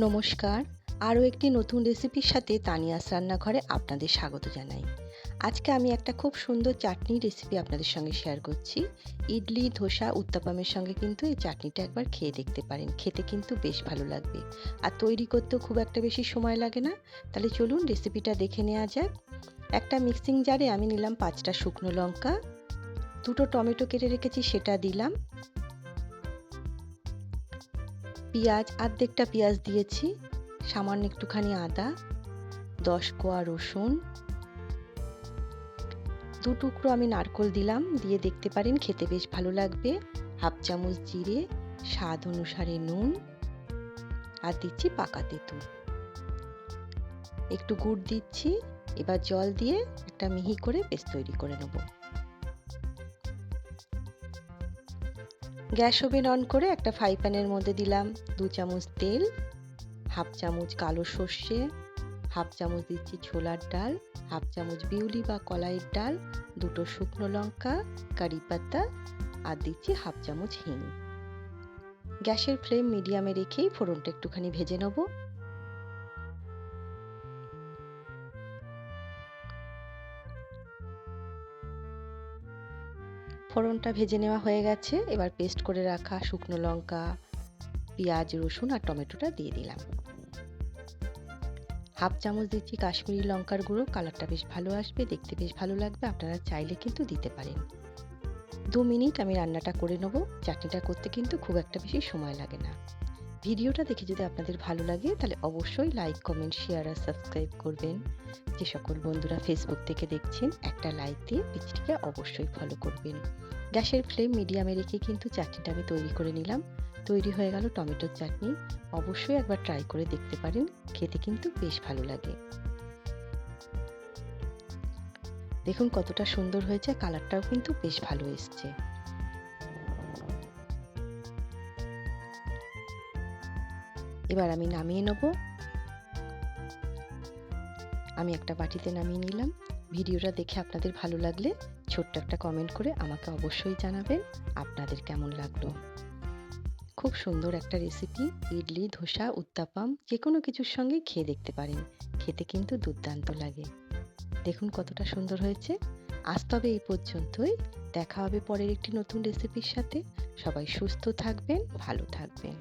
নমস্কার। আরও একটি নতুন রেসিপির সাথে তানিয়াস রান্নাঘরে আপনাদের স্বাগত জানাই। আজকে আমি একটা খুব সুন্দর চাটনি রেসিপি আপনাদের সঙ্গে শেয়ার করছি। ইডলি, ধোসা, উত্তাপামের সঙ্গে কিন্তু এই চাটনিটা একবার খেয়ে দেখতে পারেন। খেতে কিন্তু বেশ ভালো লাগবে। আর তৈরি করতেও খুব একটা বেশি সময় লাগে না। তাহলে চলুন রেসিপিটা দেখে নেওয়া যাক। একটা মিক্সিং জারে আমি নিলাম পাঁচটা শুকনো লঙ্কা। দুটো টমেটো কেটে রেখেছি, সেটা দিলাম। পেঁয়াজ, আর্ধেকটা পেঁয়াজ দিয়েছি, সামান্য একটুখানি আদা, দশ কোয়া রসুন, দু টুকরো আমি নারকোল দিলাম, দিয়ে দেখতে পারেন খেতে বেশ ভালো লাগবে। হাফ চামচ জিরে, স্বাদ অনুসারে নুন, আর দিচ্ছি পাকা তেঁতুল। একটু গুড় দিচ্ছি, এবার জল দিয়ে একটা মিহি করে পেস্ট তৈরি করে নেব। গ্যাস ওভেন অন করে একটা ফ্রাই প্যানের মধ্যে দিলাম দু চামচ তেল, হাফ চামচ কালো সর্ষে, হাফ চামচ দিচ্ছি ছোলার ডাল, হাফ চামচ বিউলি বা কলাইয়ের ডাল, দুটো শুকনো লঙ্কা, কারি পাতা আর দিচ্ছি হাফ চামচ হিং। গ্যাসের ফ্লেম মিডিয়ামে রেখেই ফোড়নটা একটুখানি ভেজে নেব। ফোড়নটা ভেজে নেওয়া হয়ে গেছে। এবার পেস্ট করে রাখা শুকনো লঙ্কা, পেঁয়াজ, রসুন আর টমেটোটা দিয়ে দিলাম। হাফ চামচ দিচ্ছি কাশ্মীরি লঙ্কার গুঁড়ো। কালারটা বেশ ভালো আসবে, দেখতে বেশ ভালো লাগবে। আপনারা চাইলে কিন্তু দিতে পারেন। দু মিনিট আমি রান্নাটা করে নেব। চাটনিটা করতে কিন্তু খুব একটা বেশি সময় লাগে না। ভিডিওটা দেখে যদি আপনাদের ভালো লাগে, তাহলে অবশ্যই লাইক কমেন্ট শেয়ার আর সাবস্ক্রাইব করবেন। যে সকল বন্ধুরা ফেসবুক থেকে দেখছেন, একটা লাইক দিয়ে পেজটিকে অবশ্যই ফলো করবেন। গ্যাসের ফ্লেম মিডিয়ামে রেখে কিন্তু চাটনিটা আমি তৈরি করে নিলাম। তৈরি হয়ে গেল টমেটোর চাটনি। অবশ্যই একবার ট্রাই করে দেখতে পারেন, খেতে কিন্তু বেশ ভালো লাগে। দেখুন কতটা সুন্দর হয়েছে কালারটাও কিন্তু বেশ ভালো এসছে। এবার আমি নামিয়ে নেব। আমি একটা বাটিতে নামিয়ে নিলাম। ভিডিওটা দেখে আপনাদের ভালো লাগলে ছোট্ট একটা কমেন্ট করে আমাকে অবশ্যই জানাবেন আপনাদের কেমন লাগল। খুব সুন্দর একটা রেসিপি ইডলি, ধোসা, উত্তাপাম যে কোনো কিছুর সঙ্গে খেয়ে দেখতে পারেন। খেতে কিন্তু দুর্দান্ত লাগে। দেখুন কতটা সুন্দর হয়েছে। আজ তবে এই পর্যন্তই। দেখা হবে পরের একটি নতুন রেসিপির সাথে। সবাই সুস্থ থাকবেন, ভালো থাকবেন।